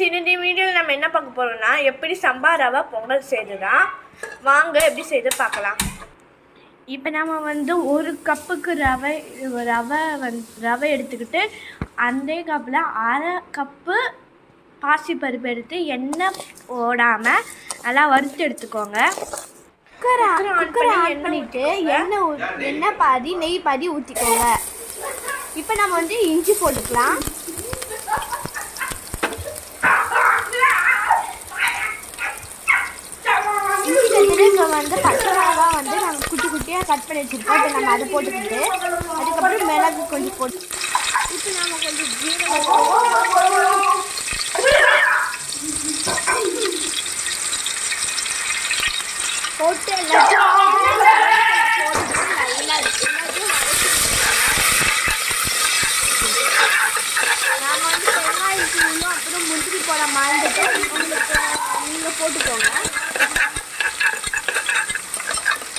Friends இந்த வீடியோவில் நம்ம என்ன பார்க்க போகிறோம்னா எப்படி சம்பா ரவை பொங்கல் செய்துதான் வாங்க எப்படி செய்து பார்க்கலாம். இப்போ நம்ம வந்து ஒரு கப்புக்கு ரவை ரவை வந் ரவை எடுத்துக்கிட்டு அந்த கப்பில் அரை கப்பு பாசிப்பருப்பு எடுத்து எண்ணெய் போடாமல் நல்லா வறுத்து எடுத்துக்கோங்க. குக்கரை குக்கரை ஆன் ஊத்திக்கோங்க. எண்ணெய் ஊ- எண்ணெய் பாதி நெய் பாதி ஊற்றிக்கோங்க இப்போ நம்ம வந்து இஞ்சி போட்டுக்கலாம் இஞ்சி கட்டிட்டு இங்கே வந்து பச்சை மிளகா வந்து நாங்கள் குட்டி கட் பண்ணி வச்சுருக்கோம் இப்போ நம்ம அதை போட்டுக்கிட்டு அதுக்கப்புறம் மிளகு கொஞ்சம் போட்டு இப்போ நம்ம கொஞ்சம் ஜீரகம் போட்டு எல்லாத்தையும் போட்டுட்டு நல்லா எல்லாத்தையும் நாங்கள் வந்து வெங்காயம் தூளும் அப்புறம் முந்திரி போட மறந்துட்டு உங்களுக்கு நீங்கள் போட்டுக்கோங்க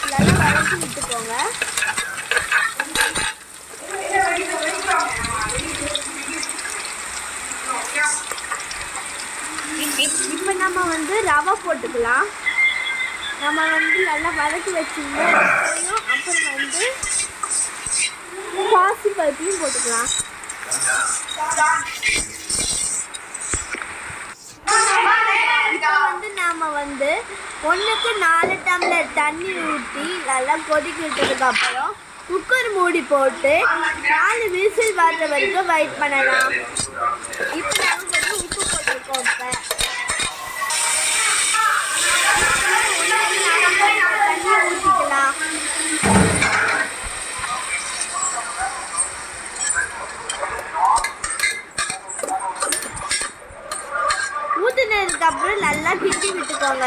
நல்லா வதக்கி விட்டுக்கோங்க இப்போ நம்ம வந்து ரவை போட்டுக்கலாம். நம்ம வந்து நல்லா வதக்கி வச்சுருந்தோம் அப்புறம் வந்து பாசி பருப்பையும் போட்டுக்கலாம். இப்போ வந்து நாம வந்து ஒன்றுக்கு நாலு டம்ளர் தண்ணி ஊற்றி நல்லா கொதிக்க விட்டதுக்கு அப்புறம் குக்கர் மூடி போட்டு நாலு விசில் வர்ற வரைக்கும் வெயிட் பண்ணலாம். இப்போ அப்புறம் நல்லா கிண்டி விட்டுக்கோங்க.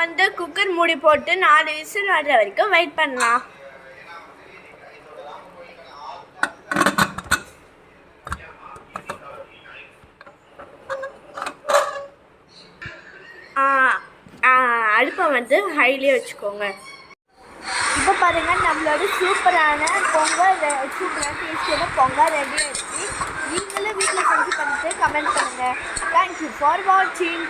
வந்து குக்கர் மூடி போட்டு நாலு விசில் வர்ற வரைக்கும் வெயிட் பண்ணலாம் அடுப்பை வந்து ஹைலியே வச்சுக்கோங்க. இப்போ பாருங்கள் நம்மளோட சூப்பரான பொங்கல் ரெ- சூப்பரான டேஸ்டியான பொங்கல் ரெடி ஆகிடுச்சு நீங்களும் வீட்டில் செஞ்சு பண்ணிட்டு கமெண்ட் பண்ணுங்கள் தேங்க்யூ ஃபார் வாட்சிங்